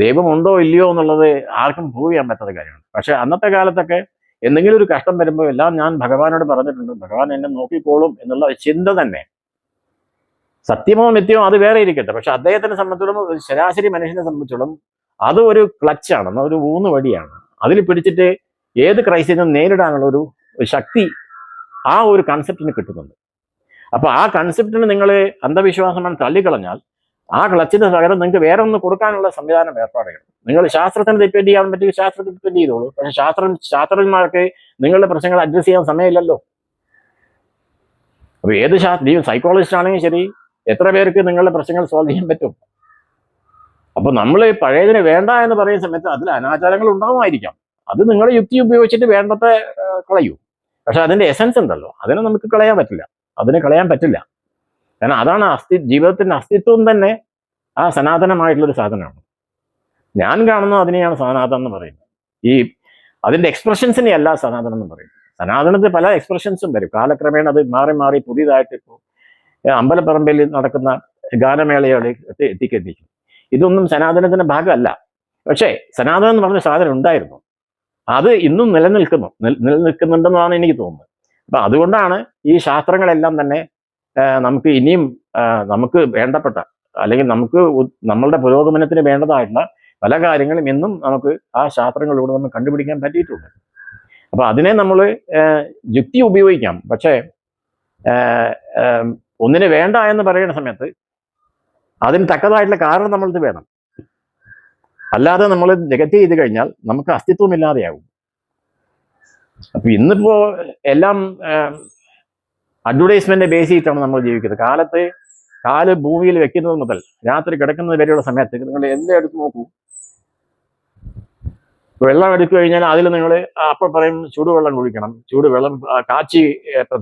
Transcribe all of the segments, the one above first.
ദൈവമുണ്ടോ ഇല്ലയോ എന്നുള്ളത് ആർക്കും പ്രൂവ് ചെയ്യാൻ പറ്റാത്ത കാര്യമാണ്. പക്ഷെ അന്നത്തെ കാലത്തൊക്കെ എന്തെങ്കിലും ഒരു കഷ്ടം വരുമ്പോൾ എല്ലാം ഞാൻ ഭഗവാനോട് പറഞ്ഞിട്ടുണ്ട്. ഭഗവാൻ എന്നെ നോക്കിക്കോളും എന്നുള്ള ചിന്ത തന്നെ. സത്യമോ മിഥ്യമോ അത് വേറെ ഇരിക്കട്ടെ. പക്ഷെ അദ്ദേഹത്തിനെ സംബന്ധിച്ചിടത്തോളം ഒരു ശരാശരി മനുഷ്യനെ സംബന്ധിച്ചിടത്തോളം അത് ഒരു ക്ലച്ചാണ് ഒരു ഊന്ന് വടിയാണ്. അതിൽ പിടിച്ചിട്ട് ഏത് ക്രൈസിനും നേരിടാനുള്ള ഒരു ശക്തി ആ ഒരു കൺസെപ്റ്റിന് കിട്ടുന്നുണ്ട്. അപ്പൊ ആ കൺസെപ്റ്റിന് നിങ്ങൾ അന്ധവിശ്വാസമാണ് തള്ളിക്കളഞ്ഞാൽ ആ ക്ലച്ചിന് പകരം നിങ്ങൾക്ക് വേറെ ഒന്ന് കൊടുക്കാനുള്ള സംവിധാനം ഏർപ്പാട് ചെയ്യണം നിങ്ങൾ ശാസ്ത്രത്തിന് ഡിപ്പെൻഡ് ചെയ്യാൻ പറ്റിയ ശാസ്ത്രത്തിൽ ഡിപ്പെൻഡ് ചെയ്തോളൂ. പക്ഷെ ശാസ്ത്രം ശാസ്ത്രജ്ഞന്മാർക്ക് നിങ്ങളുടെ പ്രശ്നങ്ങൾ അഡ്രസ് ചെയ്യാൻ സമയമില്ലല്ലോ. അപ്പൊ ഏത് ശാസ്ത്ര സൈക്കോളജിസ്റ്റ് ആണെങ്കിൽ ശരി എത്ര പേർക്ക് നിങ്ങളുടെ പ്രശ്നങ്ങൾ സോൾവ് ചെയ്യാൻ പറ്റും? അപ്പൊ നമ്മൾ പഴയതിന് വേണ്ട എന്ന് പറയുന്ന സമയത്ത് അതിൽ അനാചാരങ്ങൾ ഉണ്ടാവുമായിരിക്കാം. അത് നിങ്ങൾ യുക്തി ഉപയോഗിച്ചിട്ട് വേണ്ടത്തെ കളയൂ. പക്ഷെ അതിന്റെ എസൻസ് ഉണ്ടല്ലോ. അതിനെ നമുക്ക് കളയാൻ പറ്റില്ല. അതിനെ കളയാൻ പറ്റില്ല. കാരണം അതാണ് അസ്തി ജീവിതത്തിന്റെ അസ്തിത്വം തന്നെ ആ സനാതനമായിട്ടുള്ളൊരു സാധനമാണ്. ഞാൻ കാണുന്നത് അതിനെയാണ് സനാതനം എന്ന് പറയുന്നത്. ഈ അതിന്റെ എക്സ്പ്രഷൻസിനെ അല്ല സനാതനം എന്ന് പറയുന്നത്. സനാതനത്തിൽ പല എക്സ്പ്രഷൻസും വരും. കാലക്രമേണ അത് മാറി മാറി പുതിയതായിട്ട് ഇപ്പോൾ അമ്പലപ്പറമ്പിൽ നടക്കുന്ന ഗാനമേളയോടെ എത്തി എത്തിക്കെത്തിക്കും ഇതൊന്നും സനാതനത്തിന്റെ ഭാഗമല്ല. പക്ഷേ സനാതനം എന്ന് പറഞ്ഞ സാധനം ഉണ്ടായിരുന്നു. അത് ഇന്നും നിലനിൽക്കുന്നു. നിൽ- നിലനിൽക്കുന്നുണ്ടെന്നാണ് എനിക്ക് തോന്നുന്നത്. അപ്പൊ അതുകൊണ്ടാണ് ഈ ശാസ്ത്രങ്ങളെല്ലാം തന്നെ നമുക്ക് ഇനിയും നമുക്ക് വേണ്ടപ്പെട്ട അല്ലെങ്കിൽ നമുക്ക് നമ്മളുടെ പുരോഗമനത്തിന് വേണ്ടതായിട്ടുള്ള പല കാര്യങ്ങളും ഇന്നും നമുക്ക് ആ ശാസ്ത്രങ്ങളിലൂടെ നമുക്ക് കണ്ടുപിടിക്കാൻ പറ്റിയിട്ടുണ്ട്. അപ്പൊ അതിനെ നമ്മൾ യുക്തി ഉപയോഗിക്കാം. പക്ഷേ ഒന്നിന് വേണ്ട എന്ന് പറയുന്ന സമയത്ത് അതിന് തക്കതായിട്ടുള്ള കാരണം നമ്മളിത് വേണം. അല്ലാതെ നമ്മൾ നെഗറ്റീവ് ചെയ്ത് കഴിഞ്ഞാൽ നമുക്ക് അസ്തിത്വമില്ലാതെയാകും. അപ്പൊ ഇന്നിപ്പോ എല്ലാം അഡ്വർടൈസ്മെന്റ് ബേസ് ചെയ്തിട്ടാണ് നമ്മൾ ജീവിക്കുന്നത്. കാലത്ത് കാൽ ഭൂമിയിൽ വെക്കുന്നത് മുതൽ രാത്രി കിടക്കുന്നത് വരെയുള്ള സമയത്ത് നിങ്ങൾ എല്ലാം എടുത്ത് നോക്കൂ. വെള്ളം എടുത്തു കഴിഞ്ഞാൽ അതിൽ നിങ്ങൾ അപ്പോൾ പറയും ചൂടുവെള്ളം കുടിക്കണം. ചൂടുവെള്ളം കാച്ചി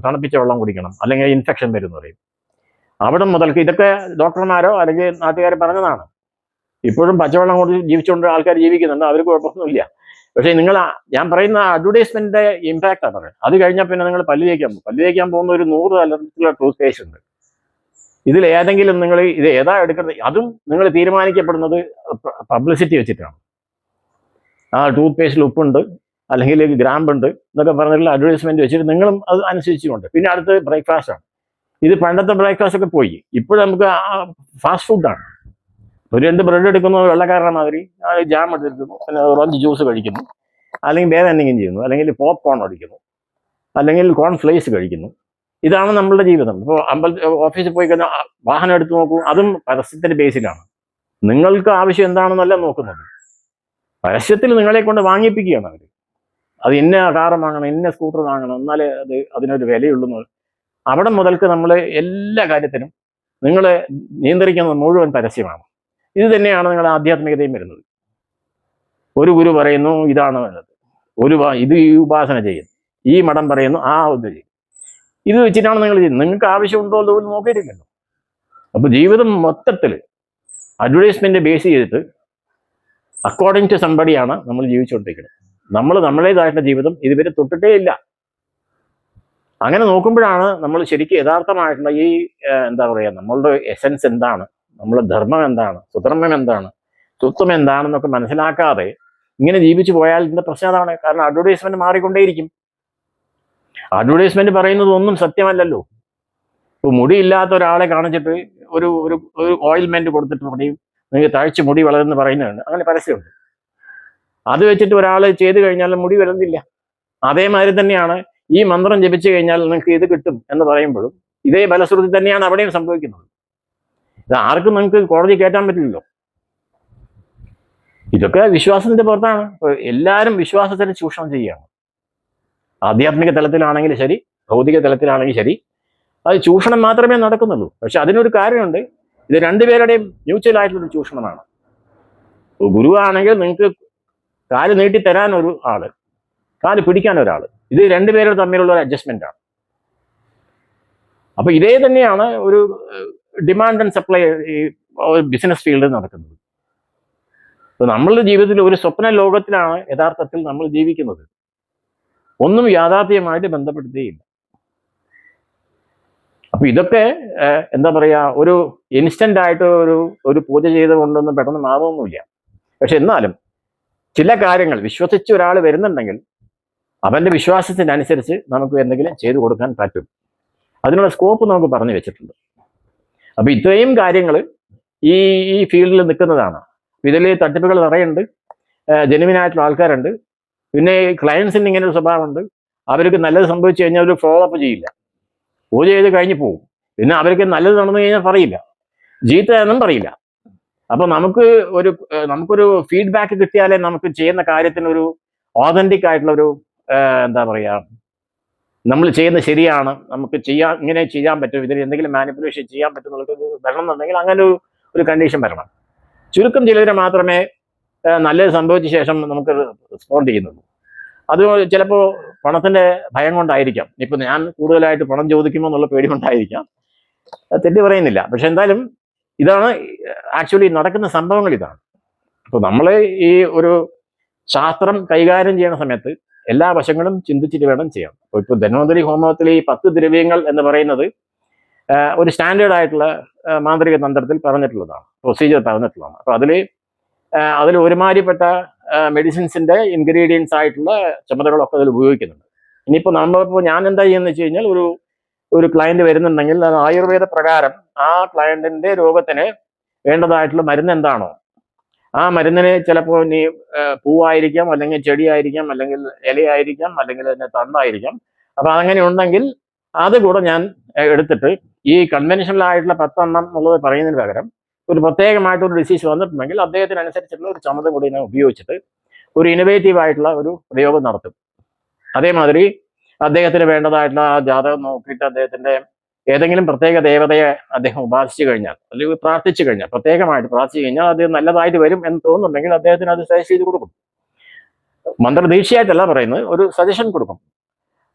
തണുപ്പിച്ച വെള്ളം കുടിക്കണം. അല്ലെങ്കിൽ ഇൻഫെക്ഷൻ വരും എന്ന് പറയും. അവിടെ മുതൽക്ക് ഇതൊക്കെ ഡോക്ടർമാരോ അല്ലെങ്കിൽ നാട്ടുകാർ പറഞ്ഞതാണ്. ഇപ്പോഴും പച്ചവെള്ളം കൊണ്ട് ജീവിച്ചുകൊണ്ട് ആൾക്കാർ ജീവിക്കുന്നുണ്ട്. അവർക്ക് കുഴപ്പമൊന്നുമില്ല. പക്ഷേ നിങ്ങൾ ഞാൻ പറയുന്ന അഡ്വർടൈസ്മെന്റിന്റെ ഇമ്പാക്റ്റ് ആണ് പറയുന്നത്. അത് കഴിഞ്ഞാൽ പിന്നെ നിങ്ങൾ പല്ല് തേക്കാൻ പോകും. പല്ല് തേക്കാൻ പോകുന്ന ഒരു നൂറ് തലത്തിലുള്ള ടൂത്ത് പേസ്റ്റ് ഉണ്ട്. ഇതിൽ ഏതെങ്കിലും നിങ്ങൾ ഇത് ഏതാ എടുക്കുന്നത്? അതും നിങ്ങൾ തീരുമാനിക്കപ്പെടുന്നത് പബ്ലിസിറ്റി വെച്ചിട്ടാണ്. ആ ടൂത്ത് പേസ്റ്റിൽ ഉപ്പുണ്ട് അല്ലെങ്കിൽ ഗ്രാമ്പ് ഉണ്ട് എന്നൊക്കെ പറഞ്ഞിട്ടുള്ള അഡ്വർടൈസ്മെന്റ് വെച്ചിട്ട് നിങ്ങളും അത് അനുസരിച്ചുകൊണ്ട്. പിന്നെ അടുത്ത് ബ്രേക്ക്ഫാസ്റ്റ് ആണ്. ഇത് പണ്ടത്തെ ബ്രേക്ക്ഫാസ്റ്റ് ഒക്കെ പോയി. ഇപ്പോൾ നമുക്ക് ഫാസ്റ്റ് ഫുഡാണ് ഒരു രണ്ട് ബ്രെഡ് എടുക്കുന്നു വെള്ളക്കാരുടെ മാതിരി ജാം എടുത്തിരിക്കുന്നു. പിന്നെ ഓറഞ്ച് ജ്യൂസ് കഴിക്കുന്നു. അല്ലെങ്കിൽ വേറെ എന്തെങ്കിലും ചെയ്യുന്നു. അല്ലെങ്കിൽ പോപ്കോൺ അടിക്കുന്നു. അല്ലെങ്കിൽ കോൺ ഫ്ലേസ് കഴിക്കുന്നു. ഇതാണ് നമ്മളുടെ ജീവിതം. ഇപ്പോൾ അമ്പലത്തിൽ ഓഫീസിൽ പോയി കഴിഞ്ഞാൽ വാഹനം എടുത്ത് നോക്കൂ. അതും പരസ്യത്തിന്റെ ബേസിലാണ് നിങ്ങൾക്ക് ആവശ്യം എന്താണെന്നല്ല നോക്കുന്നത്. പരസ്യത്തിൽ നിങ്ങളെ കൊണ്ട് വാങ്ങിപ്പിക്കുകയാണ് അവർ അത് ഇന്ന കാർ വാങ്ങണം ഇന്ന സ്കൂട്ടർ വാങ്ങണം എന്നാലേ അത് അതിനൊരു വിലയുള്ളൂ അവിടെ മുതൽക്ക് നമ്മൾ എല്ലാ കാര്യത്തിനും നിങ്ങളെ നിയന്ത്രിക്കുന്നത് മുഴുവൻ പരസ്യമാണ്. ഇത് തന്നെയാണ് നിങ്ങളുടെ ആധ്യാത്മികതയും വരുന്നത്. ഒരു ഗുരു പറയുന്നു ഇതാണ് വേണ്ടത് ഒരു ഇത് ഈ ഉപാസന ചെയ്യുന്നു. ഈ മഠം പറയുന്നു ആ ഇത് ചെയ്യും. ഇത് വെച്ചിട്ടാണ് നിങ്ങൾ ചെയ്യുന്നത്. നിങ്ങൾക്ക് ആവശ്യമുണ്ടോ എന്ന് പോലും നോക്കിയിട്ടില്ലല്ലോ. അപ്പൊ ജീവിതം മൊത്തത്തിൽ അഡ്വർടൈസ്മെന്റ് ബേസ് ചെയ്തിട്ട് അക്കോർഡിംഗ് ടു സംബടിയാണ് നമ്മൾ ജീവിച്ചുകൊണ്ടിരിക്കുന്നത്. നമ്മൾ നമ്മളേതായിട്ടുള്ള ജീവിതം ഇതുവരെ തൊട്ടിട്ടേ ഇല്ല. അങ്ങനെ നോക്കുമ്പോഴാണ് നമ്മൾ ശരിക്കും യഥാർത്ഥമായിട്ടുള്ള ഈ എന്താ പറയുക നമ്മളുടെ എസൻസ് എന്താണ്? നമ്മളുടെ ധർമ്മം എന്താണ്? സുധർമ്മം എന്താണ്? സ്വത്വം എന്താണെന്നൊക്കെ മനസ്സിലാക്കാതെ ഇങ്ങനെ ജീവിച്ചു പോയാൽ ഇതിന്റെ പ്രശ്നം അതാണ്. കാരണം അഡ്വർടൈസ്മെന്റ് മാറിക്കൊണ്ടേയിരിക്കും. അഡ്വർടൈസ്മെന്റ് പറയുന്നത് ഒന്നും സത്യമല്ലല്ലോ. ഇപ്പൊ മുടിയില്ലാത്ത ഒരാളെ കാണിച്ചിട്ട് ഒരു ഒരു ഒരു ഓയിൽമെന്റ് കൊടുത്തിട്ട് പറയും നിങ്ങൾക്ക് തഴച്ച് മുടി വളരുന്ന പറയുന്നുണ്ട് അങ്ങനെ പരസ്യമുണ്ട്. അത് വെച്ചിട്ട് ഒരാൾ ചെയ്തു കഴിഞ്ഞാൽ മുടി വരുന്നില്ല അതേമാതിരി തന്നെയാണ് ഈ മന്ത്രം ജപിച്ചു കഴിഞ്ഞാൽ നിങ്ങൾക്ക് ഇത് കിട്ടും എന്ന് പറയുമ്പോഴും ഇതേ ബലശ്രുതി തന്നെയാണ് അവിടെയും സംഭവിക്കുന്നത്. ഇത് ആർക്കും നമുക്ക് കോടതി കയറ്റാൻ പറ്റില്ലല്ലോ. ഇതൊക്കെ വിശ്വാസത്തിന്റെ പുറത്താണ്. എല്ലാവരും വിശ്വാസത്തിന് ചൂഷണം ചെയ്യുകയാണ്. ആധ്യാത്മിക തലത്തിലാണെങ്കിൽ ശരി ഭൗതിക തലത്തിലാണെങ്കിൽ ശരി അത് ചൂഷണം മാത്രമേ നടക്കുന്നുള്ളൂ. പക്ഷെ അതിനൊരു കാര്യമുണ്ട്. ഇത് രണ്ടുപേരുടെയും മ്യൂച്വൽ ആയിട്ടുള്ള ചൂഷണമാണ്. ഗുരുവാണെങ്കിൽ നിങ്ങൾക്ക് കാൽ നീട്ടി തരാൻ ഒരു ആൾ കാൽ പിടിക്കാൻ ഒരാൾ ഇത് രണ്ടുപേരും തമ്മിലുള്ള ഒരു അഡ്ജസ്റ്റ്മെന്റ് ആണ്. അപ്പൊ ഇതേ തന്നെയാണ് ഒരു ഡിമാൻഡ് ആൻഡ് സപ്ലൈ ഈ ബിസിനസ് ഫീൽഡിൽ നടക്കുന്നത്. അപ്പൊ നമ്മളുടെ ജീവിതത്തിൽ ഒരു സ്വപ്ന ലോകത്തിലാണ് യഥാർത്ഥത്തിൽ നമ്മൾ ജീവിക്കുന്നത്. ഒന്നും യാഥാർത്ഥ്യമായിട്ട് ബന്ധപ്പെടുത്തുകയില്ല അപ്പൊ ഇതൊക്കെ എന്താ പറയാ ഒരു ഇൻസ്റ്റന്റ് ആയിട്ട് ഒരു ഒരു പൂജ ചെയ്തുകൊണ്ടൊന്നും പെട്ടെന്ന് മാറുമൊന്നുമില്ല പക്ഷെ എന്നാലും ചില കാര്യങ്ങൾ വിശ്വസിച്ച് ഒരാൾ വരുന്നുണ്ടെങ്കിൽ അവന്റെ വിശ്വാസത്തിനനുസരിച്ച് നമുക്ക് എന്തെങ്കിലും ചെയ്തു കൊടുക്കാൻ പറ്റും. അതിനുള്ള സ്കോപ്പ് നമുക്ക് പറഞ്ഞു വെച്ചിട്ടുണ്ട്. അപ്പൊ ഇത്രയും കാര്യങ്ങൾ ഈ ഈ ഫീൽഡിൽ നിൽക്കുന്നതാണ്. ഇതിൽ തട്ടിപ്പുകൾ നിറയുണ്ട്. ജെനുവിനായിട്ടുള്ള ആൾക്കാരുണ്ട്. പിന്നെ ക്ലയൻസിന് ഇങ്ങനെ ഒരു സ്വഭാവമുണ്ട്. അവർക്ക് നല്ലത് സംഭവിച്ചു കഴിഞ്ഞാൽ അവർ ഫോളോ അപ്പ് ചെയ്യില്ല. പൂജ ചെയ്ത് കഴിഞ്ഞ് പോകും പിന്നെ അവർക്ക് നല്ലത് നടന്നു കഴിഞ്ഞാൽ പറയില്ല. ജീത്ത പറയില്ല. അപ്പൊ നമുക്ക് ഒരു നമുക്കൊരു ഫീഡ്ബാക്ക് കിട്ടിയാലേ നമുക്ക് ചെയ്യുന്ന കാര്യത്തിന് ഒരു ആയിട്ടുള്ളൊരു എന്താ പറയാ നമ്മൾ ചെയ്യുന്നത് ശരിയാണ്. നമുക്ക് ചെയ്യാൻ ഇങ്ങനെ ചെയ്യാൻ പറ്റും. ഇതിൽ എന്തെങ്കിലും മാനിപ്പുലേഷൻ ചെയ്യാൻ പറ്റുന്ന വരണം എന്നുണ്ടെങ്കിൽ അങ്ങനെ ഒരു ഒരു കണ്ടീഷൻ വരണം. ചുരുക്കം ചിലരെ മാത്രമേ നല്ലത് സംഭവിച്ച ശേഷം നമുക്ക് റെസ്പോണ്ട് ചെയ്യുന്നുള്ളൂ. അത് ചിലപ്പോൾ പണത്തിന്റെ ഭയം കൊണ്ടായിരിക്കാം. ഇപ്പൊ ഞാൻ കൂടുതലായിട്ട് പണം ചോദിക്കുമോ എന്നുള്ള പേടി കൊണ്ടായിരിക്കാം. തെറ്റ് പറയുന്നില്ല. പക്ഷെ എന്തായാലും ഇതാണ് ആക്ച്വലി നടക്കുന്ന സംഭവങ്ങൾ ഇതാണ്. അപ്പോൾ നമ്മൾ ഈ ഒരു ശാസ്ത്രം കൈകാര്യം ചെയ്യുന്ന സമയത്ത് എല്ലാ വശങ്ങളും ചിന്തിച്ചിട്ട് വേണം ചെയ്യാൻ. അപ്പൊ ഇപ്പൊ ധന്വന്തരി ഹോമത്തിൽ ഈ പത്ത് ദ്രവ്യങ്ങൾ എന്ന് പറയുന്നത് ഒരു സ്റ്റാൻഡേർഡ് ആയിട്ടുള്ള മാന്ത്രിക തന്ത്രത്തിൽ പറഞ്ഞിട്ടുള്ളതാണ് പ്രൊസീജിയർ പറഞ്ഞിട്ടുള്ളതാണ്. അപ്പൊ അതിൽ അതിൽ ഒരുമാതിരിപ്പെട്ട മെഡിസിൻസിന്റെ ഇൻഗ്രീഡിയൻസ് ആയിട്ടുള്ള ചുമതലകളൊക്കെ അതിൽ ഉപയോഗിക്കുന്നുണ്ട്. ഇനിയിപ്പോൾ നമ്മളിപ്പോൾ ഞാൻ എന്താ ചെയ്യുന്നത് വെച്ച് കഴിഞ്ഞാൽ ഒരു ഒരു ക്ലയന്റ് വരുന്നുണ്ടെങ്കിൽ അത് ആയുർവേദ പ്രകാരം ആ ക്ലയന്റിന്റെ രോഗത്തിന് വേണ്ടതായിട്ടുള്ള മരുന്ന് എന്താണോ ആ മരുന്നിന് ചിലപ്പോൾ നീ പൂവായിരിക്കാം അല്ലെങ്കിൽ ചെടിയായിരിക്കാം അല്ലെങ്കിൽ ഇലയായിരിക്കാം അല്ലെങ്കിൽ തന്നെ തണ്ടായിരിക്കാം. അപ്പൊ അങ്ങനെ ഉണ്ടെങ്കിൽ അത് കൂടെ ഞാൻ എടുത്തിട്ട് ഈ കൺവെൻഷണൽ ആയിട്ടുള്ള പത്തെണ്ണം എന്നുള്ളത് പറയുന്നതിന് പകരം ഒരു പ്രത്യേകമായിട്ട് ഒരു ഡിസീസ് വന്നിട്ടുണ്ടെങ്കിൽ അദ്ദേഹത്തിന് അനുസരിച്ചിട്ടുള്ള ഒരു ചുമത കൂടി ഞാൻ ഉപയോഗിച്ചിട്ട് ഒരു ഇന്നോവേറ്റീവ് ആയിട്ടുള്ള ഒരു പ്രയോഗം നടത്തും. അതേമാതിരി അദ്ദേഹത്തിന് വേണ്ടതായിട്ടുള്ള ആ ജാതകം നോക്കിയിട്ട് അദ്ദേഹത്തിന്റെ ഏതെങ്കിലും പ്രത്യേക ദേവതയെ അദ്ദേഹം ഉപാസിച്ചു കഴിഞ്ഞാൽ അല്ലെങ്കിൽ പ്രാർത്ഥിച്ചു കഴിഞ്ഞാൽ പ്രത്യേകമായിട്ട് പ്രാർത്ഥിച്ചു കഴിഞ്ഞാൽ അദ്ദേഹം നല്ലതായിട്ട് വരും എന്ന് തോന്നുന്നുണ്ടെങ്കിൽ അദ്ദേഹത്തിന് അത് സജസ്റ്റ് ചെയ്ത് കൊടുക്കും. മന്ത്രദീക്ഷയായിട്ടല്ല പറയുന്നത് ഒരു സജഷൻ കൊടുക്കും.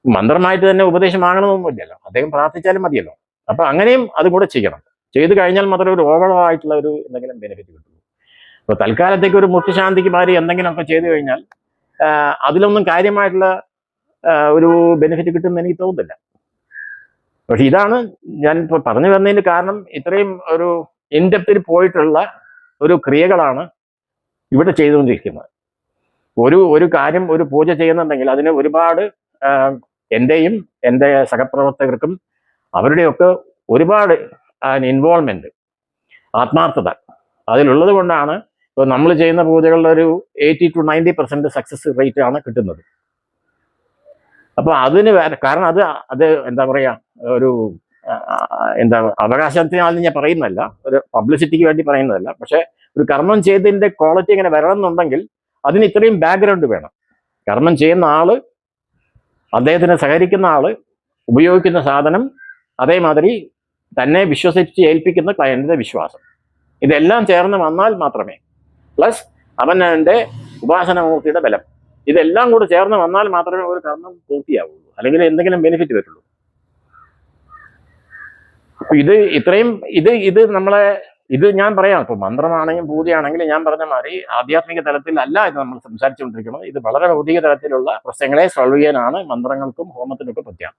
മന്ത്രമായിട്ട് തന്നെ ഉപദേശം വാങ്ങണമെന്നൊന്നുമില്ലല്ലോ അദ്ദേഹം പ്രാർത്ഥിച്ചാലും മതിയല്ലോ. അപ്പൊ അങ്ങനെയും അതും കൂടെ ചെയ്യണം. ചെയ്തു കഴിഞ്ഞാൽ മാത്രമേ ഒരു ഓവറോൾ ആയിട്ടുള്ള ഒരു എന്തെങ്കിലും ബെനിഫിറ്റ് കിട്ടുള്ളൂ. അപ്പൊ തൽക്കാലത്തേക്ക് ഒരു മുട്ടുശാന്തിക്ക് മാറി എന്തെങ്കിലുമൊക്കെ ചെയ്തു കഴിഞ്ഞാൽ അതിലൊന്നും കാര്യമായിട്ടുള്ള ഒരു ബെനിഫിറ്റ് കിട്ടുമെന്ന് എനിക്ക് തോന്നുന്നില്ല. പക്ഷെ ഇതാണ് ഞാൻ ഇപ്പോൾ പറഞ്ഞു വന്നതിന് കാരണം ഇത്രയും ഒരു ഇൻഡെപ്തിൽ പോയിട്ടുള്ള ഒരു ക്രിയകളാണ് ഇവിടെ ചെയ്തുകൊണ്ടിരിക്കുന്നത്. ഒരു ഒരു കാര്യം ഒരു പൂജ ചെയ്യുന്നുണ്ടെങ്കിൽ അതിന് ഒരുപാട് എന്റെയും എന്റെ സഹപ്രവർത്തകർക്കും അവരുടെയൊക്കെ ഒരുപാട് ഇൻവോൾവ്മെന്റ് ആത്മാർത്ഥത അതിലുള്ളത് കൊണ്ടാണ് ഇപ്പോൾ നമ്മൾ ചെയ്യുന്ന പൂജകളുടെ ഒരു eighty two ninety percent success rate ആണ് കിട്ടുന്നത്. അപ്പൊ അതിന് കാരണം അത് അത് എന്താ പറയാ ഒരു എന്താ അവകാശത്തിനാണെന്ന് ഞാൻ പറയുന്നതല്ല ഒരു പബ്ലിസിറ്റിക്ക് വേണ്ടി പറയുന്നതല്ല. പക്ഷെ ഒരു കർമ്മം ചെയ്തതിന്റെ ക്വാളിറ്റി ഇങ്ങനെ വരണം എന്നുണ്ടെങ്കിൽ അതിന് ഇത്രയും ബാക്ക്ഗ്രൗണ്ട് വേണം. കർമ്മം ചെയ്യുന്ന ആൾ അദ്ദേഹത്തിന് സഹകരിക്കുന്ന ആൾ ഉപയോഗിക്കുന്ന സാധനം അതേമാതിരി തന്നെ വിശ്വസിച്ച് ഏൽപ്പിക്കുന്ന ക്ലയന്റിന്റെ വിശ്വാസം. ഇതെല്ലാം ചേർന്ന് വന്നാൽ മാത്രമേ. പ്ലസ് അവന്റെ ഉപാസനമൂർത്തിയുടെ ബലം. ഇതെല്ലാം കൂടെ ചേർന്ന് വന്നാൽ മാത്രമേ ഒരു കർമ്മം പൂർത്തിയാവുള്ളൂ. അല്ലെങ്കിൽ എന്തെങ്കിലും ബെനിഫിറ്റ് വരുള്ളൂ. അപ്പൊ ഇത് ഇത്രയും ഇത് ഇത് നമ്മളെ ഇത് ഞാൻ പറയാം. ഇപ്പൊ മന്ത്രമാണെങ്കിലും പൂജയാണെങ്കിലും ഞാൻ പറഞ്ഞ മാതിരി ആധ്യാത്മിക തലത്തിൽ അല്ല ഇത് നമ്മൾ സംസാരിച്ചുകൊണ്ടിരിക്കുന്നത്. ഇത് വളരെ ഭൗതിക തലത്തിലുള്ള പ്രശ്നങ്ങളെ സോൾവ് ചെയ്യാനാണ് മന്ത്രങ്ങൾക്കും ഹോമത്തിനൊക്കെ പറ്റുക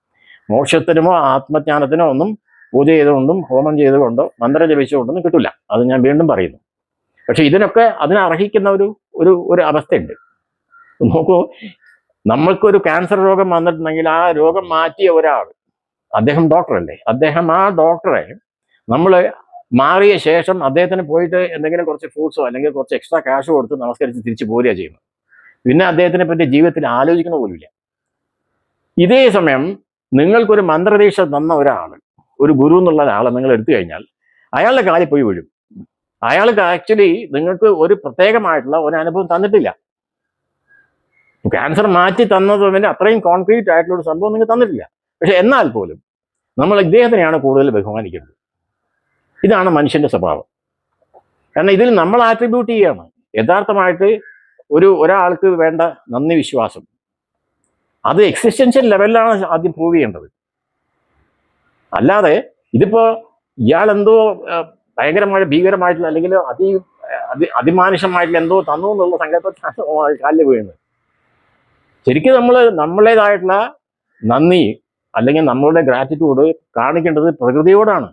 മോക്ഷത്തിനുമോ ആത്മജ്ഞാനത്തിനോ ഒന്നും പൂജ ചെയ്തുകൊണ്ടും ഹോമം ചെയ്തുകൊണ്ടോ മന്ത്രം ജപിച്ചുകൊണ്ടൊന്നും കിട്ടില്ല അത് ഞാൻ വീണ്ടും പറയുന്നു. പക്ഷെ ഇതിനൊക്കെ അതിനർഹിക്കുന്ന ഒരു ഒരു ഒരു അവസ്ഥയുണ്ട്. നോക്കൂ നമ്മൾക്കൊരു ക്യാൻസർ രോഗം വന്നിട്ടുണ്ടെങ്കിൽ ആ രോഗം മാറ്റിയ ഒരാൾ അദ്ദേഹം ഡോക്ടറല്ലേ അദ്ദേഹം ആ ഡോക്ടറെ നമ്മൾ മാറിയ ശേഷം അദ്ദേഹത്തിന് പോയിട്ട് എന്തെങ്കിലും കുറച്ച് ഫ്രൂട്ട്സോ അല്ലെങ്കിൽ കുറച്ച് എക്സ്ട്രാ ക്യാഷ് കൊടുത്ത് നമസ്കരിച്ച് തിരിച്ചു പോരുക ചെയ്യുന്നത്. പിന്നെ അദ്ദേഹത്തിനെ പറ്റി ജീവിതത്തിൽ ആലോചിക്കുന്ന പോലുമില്ല. ഇതേ സമയം നിങ്ങൾക്കൊരു മന്ത്രദീക്ഷ തന്ന ഒരാൾ ഒരു ഗുരു എന്നുള്ള ഒരാളെ നിങ്ങൾ എടുത്തു കഴിഞ്ഞാൽ അയാളുടെ കാലിൽ പോയി വീഴും. അയാൾക്ക് ആക്ച്വലി നിങ്ങൾക്ക് ഒരു പ്രത്യേകമായിട്ടുള്ള ഒരു അനുഭവം തന്നിട്ടില്ല. ക്യാൻസർ മാറ്റി തന്നത് പിന്നെ അത്രയും കോൺക്രീറ്റ് ആയിട്ടുള്ള ഒരു സംഭവം നിങ്ങൾക്ക് തന്നിട്ടില്ല. പക്ഷെ എന്നാൽ പോലും നമ്മൾ ഇദ്ദേഹത്തിനെയാണ് കൂടുതൽ ബഹുമാനിക്കുന്നത്. ഇതാണ് മനുഷ്യന്റെ സ്വഭാവം. കാരണം ഇതിൽ നമ്മൾ ആട്രിബ്യൂട്ട് ചെയ്യാണ്. യഥാർത്ഥമായിട്ട് ഒരു ഒരാൾക്ക് വേണ്ട നന്ദി വിശ്വാസം. അത് എക്സിസ്റ്റൻഷ്യൽ ലെവലിലാണ് ആദ്യം പ്രൂവ് ചെയ്യേണ്ടത്. അല്ലാതെ ഇതിപ്പോ ഇയാൾ എന്തോ ഭയങ്കരമായ ഭീകരമായിട്ടുള്ള അല്ലെങ്കിൽ അതി അതി അതിമാനുഷമായിട്ടുള്ള എന്തോ തന്നു എന്നുള്ള സങ്കല്പത്തിലാണ് കാലിൽ വീഴുന്നത്. ശരിക്കും നമ്മൾ നമ്മളേതായിട്ടുള്ള നന്ദി അല്ലെങ്കിൽ നമ്മളുടെ ഗ്രാറ്റിറ്റ്യൂഡ് കാണിക്കേണ്ടത് പ്രകൃതിയോടാണ്.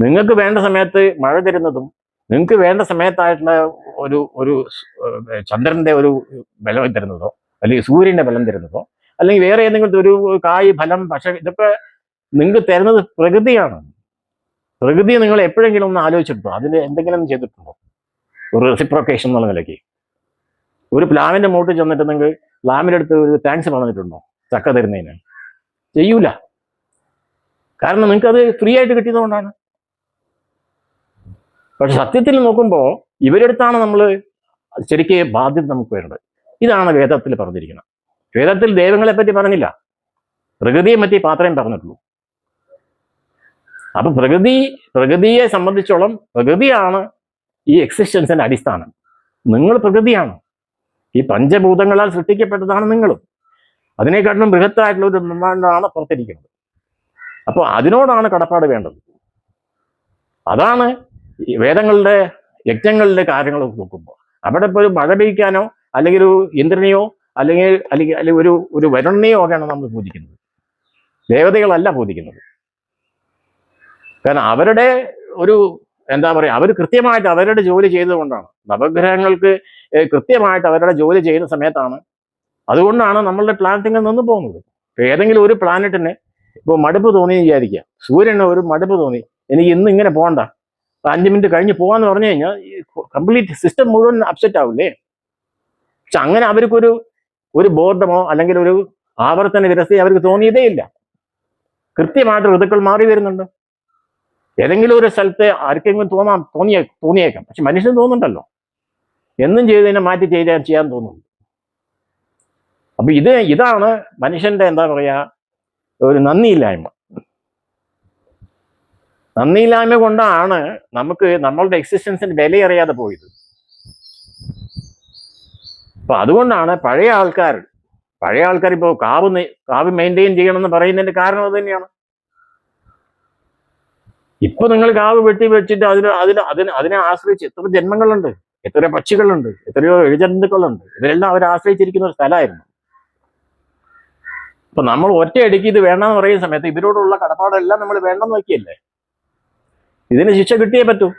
നിങ്ങൾക്ക് വേണ്ട സമയത്ത് മഴ തരുന്നതും നിങ്ങൾക്ക് വേണ്ട സമയത്തായിട്ടുള്ള ഒരു ഒരു ചന്ദ്രന്റെ ഒരു ബലം തരുന്നതോ അല്ലെങ്കിൽ സൂര്യന്റെ ബലം തരുന്നതോ അല്ലെങ്കിൽ വേറെ ഏതെങ്കിലും ഒരു കായ് ഫലം പക്ഷേ ഇതൊക്കെ നിങ്ങൾക്ക് തരുന്നത് പ്രകൃതിയാണ്. പ്രകൃതി നിങ്ങൾ എപ്പോഴെങ്കിലും ഒന്ന് ആലോചിച്ചിട്ടുണ്ടോ? അതിന് എന്തെങ്കിലും ചെയ്തിട്ടുണ്ടോ? ഒരു റെസിപ്രോക്കേഷൻ എന്നുള്ള നിലയ്ക്ക്. ഒരു പ്ലാവിന്റെ മൂട്ടിൽ ചെന്നിട്ട് നിങ്ങൾക്ക് പ്ലാവിന്റെ അടുത്ത് ഒരു താങ്ക്സ് പറഞ്ഞിട്ടുണ്ടോ? ചക്ക തരുന്നതിന്. ചെയ്യൂല. കാരണം നിങ്ങൾക്ക് അത് ഫ്രീ ആയിട്ട് കിട്ടിയതുകൊണ്ടാണ്. പക്ഷെ സത്യത്തിൽ നോക്കുമ്പോൾ ഇവരെടുത്താണ് നമ്മൾ ശരിക്ക് ബാധ്യത നമുക്ക് വരേണ്ടത് ഇതാണ് വേദത്തിൽ പറഞ്ഞിരിക്കുന്നത്. വേദത്തിൽ ദൈവങ്ങളെ പറ്റി പറഞ്ഞില്ല. പ്രകൃതിയെ പറ്റി മാത്രമേ പറഞ്ഞിട്ടുള്ളൂ. അപ്പൊ പ്രകൃതി പ്രകൃതിയെ സംബന്ധിച്ചോളം പ്രകൃതിയാണ് ഈ എക്സിസ്റ്റൻസിന്റെ അടിസ്ഥാനം. നിങ്ങൾ പ്രകൃതിയാണ്. ഈ പഞ്ചഭൂതങ്ങളാൽ സൃഷ്ടിക്കപ്പെട്ടതാണ് നിങ്ങളും. അതിനെക്കാട്ടിലും ബൃഹത്തായിട്ടുള്ള ഒരു ബ്രഹ്മാണ്ടാണ് പുറത്തിരിക്കുന്നത്. അപ്പോൾ അതിനോടാണ് കടപ്പാട് വേണ്ടത്. അതാണ് വേദങ്ങളുടെ യജ്ഞങ്ങളുടെ കാര്യങ്ങൾ നോക്കുമ്പോൾ. അവിടെ ഇപ്പോൾ ഒരു മഴ പെയ്ക്കാനോ അല്ലെങ്കിൽ ഒരു ഇന്ദ്രനെയോ അല്ലെങ്കിൽ അല്ലെങ്കിൽ അല്ലെങ്കിൽ ഒരു ഒരു വരുണിനെയോ ഒക്കെയാണ് നമ്മൾ പൂജിക്കുന്നത്. ദേവതകളല്ല പൂജിക്കുന്നത്. കാരണം അവരുടെ ഒരു എന്താ പറയുക അവർ കൃത്യമായിട്ട് അവരുടെ ജോലി ചെയ്തുകൊണ്ടാണ് നവഗ്രഹങ്ങൾക്ക് കൃത്യമായിട്ട് അവരുടെ ജോലി ചെയ്യുന്ന സമയത്താണ്. അതുകൊണ്ടാണ് നമ്മളുടെ പ്ലാനറ്റിങ്ങിൽ നിന്ന് പോകുന്നത്. ഏതെങ്കിലും ഒരു പ്ലാനറ്റിന് ഇപ്പോൾ മടുപ്പ് തോന്നി വിചാരിക്കുക. സൂര്യന് ഒരു മടുപ്പ് തോന്നി. എനിക്ക് ഇന്ന് ഇങ്ങനെ പോകണ്ട. അഞ്ച് മിനിറ്റ് കഴിഞ്ഞ് പോകാന്ന് പറഞ്ഞു കഴിഞ്ഞാൽ കംപ്ലീറ്റ് സിസ്റ്റം മുഴുവൻ അപ്സെറ്റ് ആവില്ലേ? പക്ഷെ അങ്ങനെ അവർക്കൊരു ഒരു ബോധമോ അല്ലെങ്കിൽ ഒരു ആവർത്തന വിരസതയോ അവർക്ക് തോന്നിയതേ ഇല്ല. കൃത്യമായിട്ട് ഋതുക്കൾ മാറി വരുന്നുണ്ട്. ഏതെങ്കിലും ഒരു സ്ഥലത്തെ ആർക്കെങ്കിലും തോന്നാം തോന്നിയേ തോന്നിയേക്കാം. പക്ഷെ മനുഷ്യന് തോന്നുന്നുണ്ടല്ലോ. എന്നും ചെയ്തതിനെ മാറ്റി ചെയ്താൽ ചെയ്യാൻ തോന്നുന്നു. അപ്പൊ ഇത് ഇതാണ് മനുഷ്യന്റെ എന്താ പറയാ ഒരു നന്ദിയില്ലായ്മ. നന്ദിയില്ലായ്മ കൊണ്ടാണ് നമുക്ക് നമ്മളുടെ എക്സിസ്റ്റൻസിന് വിലയറിയാതെ പോയത്. അപ്പൊ അതുകൊണ്ടാണ് പഴയ ആൾക്കാർ പഴയ ആൾക്കാർ ഇപ്പോ കാവ് കാവ് മെയിന്റെയിൻ ചെയ്യണമെന്ന് പറയുന്നതിന്റെ കാരണം അത് തന്നെയാണ്. ഇപ്പൊ നിങ്ങൾ കാവ് വെട്ടി വെച്ചിട്ട് അതിന് അതിന് അതിന് അതിനെ ആശ്രയിച്ച് എത്ര ജന്മങ്ങളുണ്ട്. എത്ര പക്ഷികളുണ്ട് എത്രയോ എഴുജന്തുക്കളുണ്ട്. ഇവരെല്ലാം അവർ ആശ്രയിച്ചിരിക്കുന്ന ഒരു സ്ഥലമായിരുന്നു. അപ്പൊ നമ്മൾ ഒറ്റയടിക്ക് ഇത് വേണ്ടെന്ന് പറയുന്ന സമയത്ത് ഇവരോടുള്ള കടപ്പാടെല്ലാം നമ്മൾ വേണ്ടെന്ന് നോക്കിയല്ലേ? ഇതിന് ശിക്ഷ കിട്ടിയേ പറ്റൂ.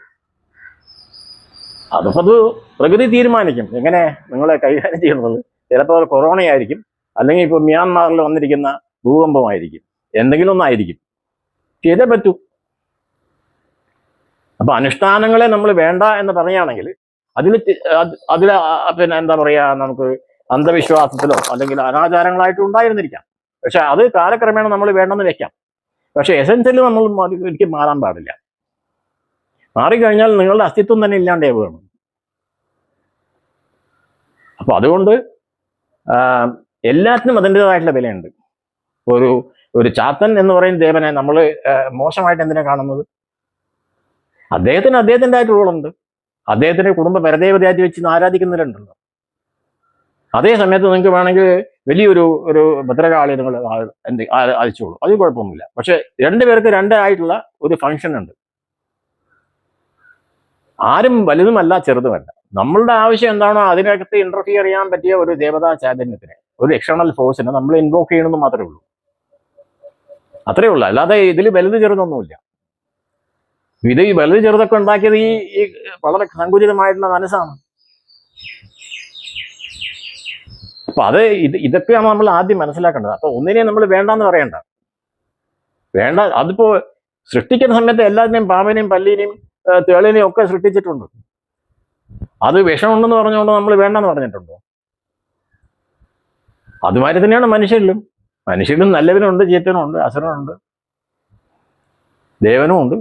അതപ്പത് അത് പ്രകൃതി തീരുമാനിക്കും. എങ്ങനെ നിങ്ങളെ കൈകാര്യം ചെയ്യുന്നത്? ചിലപ്പോൾ കൊറോണയായിരിക്കും അല്ലെങ്കിൽ ഇപ്പോൾ മ്യാൻമാറിൽ വന്നിരിക്കുന്ന ഭൂകമ്പമായിരിക്കും. എന്തെങ്കിലും ഒന്നായിരിക്കും. ചെയ്തേ പറ്റൂ. അപ്പൊ അനുഷ്ഠാനങ്ങളെ നമ്മൾ വേണ്ട എന്ന് പറയുകയാണെങ്കിൽ അതിൽ അതിൽ പിന്നെ എന്താ പറയാ നമുക്ക് അന്ധവിശ്വാസത്തിലോ അല്ലെങ്കിൽ അനാചാരങ്ങളായിട്ട് ഉണ്ടായിരുന്നിരിക്കാം. പക്ഷെ അത് കാലക്രമേണ നമ്മൾ വേണ്ടെന്ന് വെക്കാം. പക്ഷെ എസെൻഷ്യലി നമ്മൾ എനിക്ക് മാറാൻ പാടില്ല. മാറിക്കഴിഞ്ഞാൽ നിങ്ങളുടെ അസ്തിത്വം തന്നെ ഇല്ലാണ്ടേ വേണം. അപ്പൊ അതുകൊണ്ട് എല്ലാത്തിനും അതിന്റെതായിട്ടുള്ള വിലയുണ്ട്. ഒരു ഒരു ചാത്തൻ എന്ന് പറയുന്ന ദേവനെ നമ്മൾ മോശമായിട്ട് എന്തിനാ കാണുന്നത്? അദ്ദേഹത്തിന് അദ്ദേഹത്തിന്റെ ആയിട്ട് റോളുണ്ട്. അദ്ദേഹത്തിന്റെ കുടുംബം വരദേവതയായി വെച്ച് ആരാധിക്കുന്നവരുണ്ടല്ലോ അതേ സമയത്ത് നിങ്ങൾക്ക് വേണമെങ്കിൽ വലിയൊരു ഒരു ഭദ്രകാളി നിങ്ങൾ എന്ത് അയച്ചോളൂ. അത് കുഴപ്പമൊന്നുമില്ല. പക്ഷെ രണ്ടുപേർക്ക് രണ്ടായിട്ടുള്ള ഒരു ഫംഗ്ഷൻ ഉണ്ട്. ആരും വലുതുമല്ല ചെറുതുമല്ല. നമ്മളുടെ ആവശ്യം എന്താണോ അതിനകത്ത് ഇന്റർഫിയർ ചെയ്യാൻ പറ്റിയ ഒരു ദേവതാ ചാതന്യത്തിന് ഒരു എക്സ്റ്റേണൽ ഫോഴ്സിനെ നമ്മൾ ഇൻവോക്ക് ചെയ്യണമെന്ന് മാത്രമേ ഉള്ളൂ. അത്രേ ഉള്ളൂ. അല്ലാതെ ഇതിൽ വലുത് ചെറുതൊന്നുമില്ല. ഇത് ഈ വലുത് ചെറുതൊക്കെ ഉണ്ടാക്കിയത് ഈ ഈ വളരെ സങ്കുചിതമായിട്ടുള്ള മനസ്സാണ്. അപ്പൊ അത് ഇത് ഇതൊക്കെയാണ് നമ്മൾ ആദ്യം മനസ്സിലാക്കേണ്ടത്. അപ്പൊ ഒന്നിനെ നമ്മൾ വേണ്ടെന്ന് പറയണ്ട. വേണ്ട അതിപ്പോ സൃഷ്ടിക്കുന്ന സമയത്ത് എല്ലാത്തിനെയും പാമ്പിനെയും പല്ലിനെയും തേളിനെയും ഒക്കെ സൃഷ്ടിച്ചിട്ടുണ്ട്. അത് വിഷമുണ്ടെന്ന് പറഞ്ഞുകൊണ്ട് നമ്മൾ വേണ്ടെന്ന് പറഞ്ഞിട്ടുണ്ടോ. അതുമാതിരി തന്നെയാണ് മനുഷ്യരിലും. മനുഷ്യരിലും നല്ലവനുണ്ട് ചീത്തനുണ്ട് അസുരനുണ്ട് ദേവനും ഉണ്ട്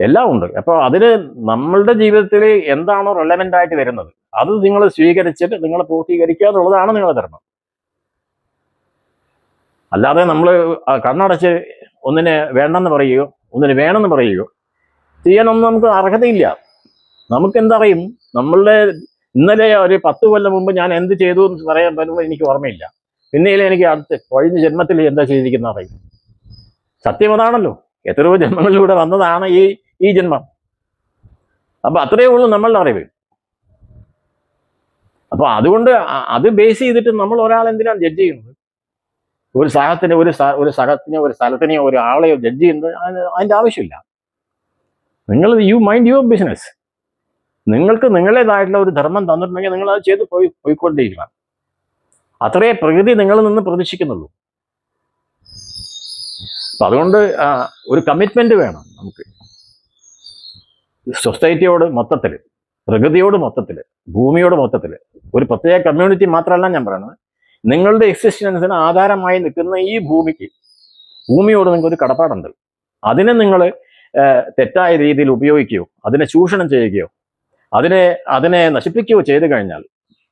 എല്ലാം ഉണ്ട് അപ്പോൾ അതിന് നമ്മളുടെ ജീവിതത്തിൽ എന്താണോ റെലവെന്റ് ആയിട്ട് വരുന്നത് അത് നിങ്ങൾ സ്വീകരിച്ചിട്ട് നിങ്ങൾ പൂർത്തീകരിക്കുക എന്നുള്ളതാണ് നിങ്ങളുടെ ധർമ്മം. അല്ലാതെ നമ്മൾ കണ്ണടച്ച് ഒന്നിനെ വേണ്ടെന്ന് പറയുകയോ ഒന്നിന് വേണമെന്ന് പറയുകയോ ചെയ്യാനൊന്നും നമുക്ക് അർഹതയില്ല. നമുക്ക് എന്തറിയും നമ്മളുടെ ഇന്നലെ ഒരു പത്ത് കൊല്ലം മുമ്പ് ഞാൻ എന്ത് ചെയ്തു എന്ന് പറയാൻ പറ്റുമ്പോൾ എനിക്ക് ഓർമ്മയില്ല. പിന്നെയിലെ എനിക്ക് അടുത്ത് കഴിഞ്ഞ ജന്മത്തിൽ എന്താ ചെയ്തിരിക്കുന്ന അറിയും സത്യം അതാണല്ലോ. എത്രയോ ജന്മങ്ങളിലൂടെ വന്നതാണ് ഈ ഈ ജന്മം. അപ്പൊ അത്രയേ ഉള്ളൂ നമ്മളുടെ അറിവ്. അപ്പൊ അതുകൊണ്ട് അത് ബേസ് ചെയ്തിട്ട് നമ്മൾ ഒരാൾ എന്തിനാണ് ജഡ്ജ് ചെയ്യുന്നത്? ഒരു സഹത്തിനെ ഒരു ഒരു സഹത്തിനെയോ ഒരു സ്ഥലത്തിനെയോ ഒരാളെയോ ജഡ്ജ് ചെയ്യുന്നത് അതിന് അതിന്റെ ആവശ്യമില്ല. നിങ്ങൾ യു മൈൻഡ് യുവർ ബിസിനസ് നിങ്ങൾക്ക് നിങ്ങളുടേതായിട്ടുള്ള ഒരു ധർമ്മം തന്നിട്ടുണ്ടെങ്കിൽ നിങ്ങൾ അത് ചെയ്ത് പോയി പോയിക്കൊണ്ടിരിക്കണം അത്രയേ പ്രകൃതി നിങ്ങളിൽ നിന്ന് പ്രതീക്ഷിക്കുന്നുള്ളൂ. അപ്പൊ അതുകൊണ്ട് ഒരു കമ്മിറ്റ്മെന്റ് വേണം നമുക്ക്. സൊസൈറ്റിയോട് മൊത്തത്തിൽ പ്രകൃതിയോട് മൊത്തത്തിൽ ഭൂമിയോട് മൊത്തത്തിൽ ഒരു പ്രത്യേക കമ്മ്യൂണിറ്റി മാത്രമല്ല ഞാൻ പറയുന്നത് നിങ്ങളുടെ എക്സിസ്റ്റൻസിന് ആധാരമായി നിൽക്കുന്ന ഈ ഭൂമിക്ക് ഭൂമിയോട് നിങ്ങൾക്ക് ഒരു കടപ്പാടുണ്ട്. അതിനെ നിങ്ങൾ തെറ്റായ രീതിയിൽ ഉപയോഗിക്കുകയോ അതിനെ ചൂഷണം ചെയ്യുകയോ അതിനെ അതിനെ നശിപ്പിക്കുകയോ ചെയ്തു കഴിഞ്ഞാൽ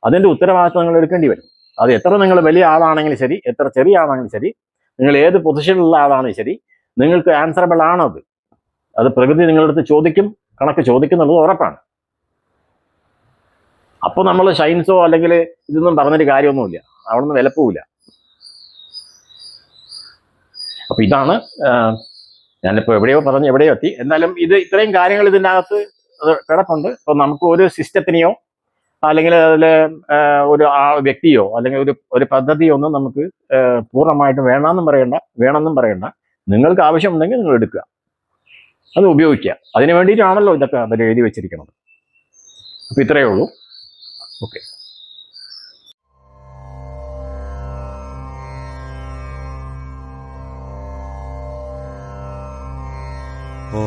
അതിന്റെ ഉത്തരവാദിത്വം നിങ്ങൾ എടുക്കേണ്ടി വരും. അത് എത്ര നിങ്ങൾ വലിയ ആളാണെങ്കിലും ശരി എത്ര ചെറിയ ആളാണെങ്കിലും ശരി നിങ്ങൾ ഏത് പൊസിഷനിലുള്ള ആളാണെങ്കിലും ശരി നിങ്ങൾക്ക് ആൻസറബിൾ ആണത്. അത് പ്രകൃതി നിങ്ങളുടെ അടുത്ത് ചോദിക്കും കണക്ക് ചോദിക്കുന്നുള്ളത് ഉറപ്പാണ്. അപ്പൊ നമ്മൾ ഷൈൻസോ അല്ലെങ്കിൽ ഇതൊന്നും പറഞ്ഞൊരു കാര്യമൊന്നുമില്ല. അവിടെ നിന്ന് വിലപ്പോവില്ല. അപ്പൊ ഇതാണ് ഞാനിപ്പോ എവിടെയോ പറഞ്ഞ് എവിടെയോ എത്തി. എന്നാലും ഇത് ഇത്രയും കാര്യങ്ങൾ ഇതിന്റെ അകത്ത് കിടപ്പുണ്ട്. ഇപ്പൊ നമുക്ക് ഒരു സിസ്റ്റത്തിനെയോ അല്ലെങ്കിൽ അതിൽ ഒരു ആ വ്യക്തിയോ അല്ലെങ്കിൽ ഒരു ഒരു പദ്ധതിയോ ഒന്നും നമുക്ക് പൂർണമായിട്ടും വേണമെന്നും പറയണ്ട വേണമെന്നും പറയണ്ട. നിങ്ങൾക്ക് ആവശ്യമുണ്ടെങ്കിൽ നിങ്ങൾ എടുക്കുക. അത് ഉപയോഗിക്കുക. അതിനു വേണ്ടിയിട്ടാണല്ലോ ഇതൊക്കെ അതിൽ എഴുതി വെച്ചിരിക്കുന്നത്. അപ്പൊ ഇത്രയേ ഉള്ളൂ. ഓക്കെ ഓ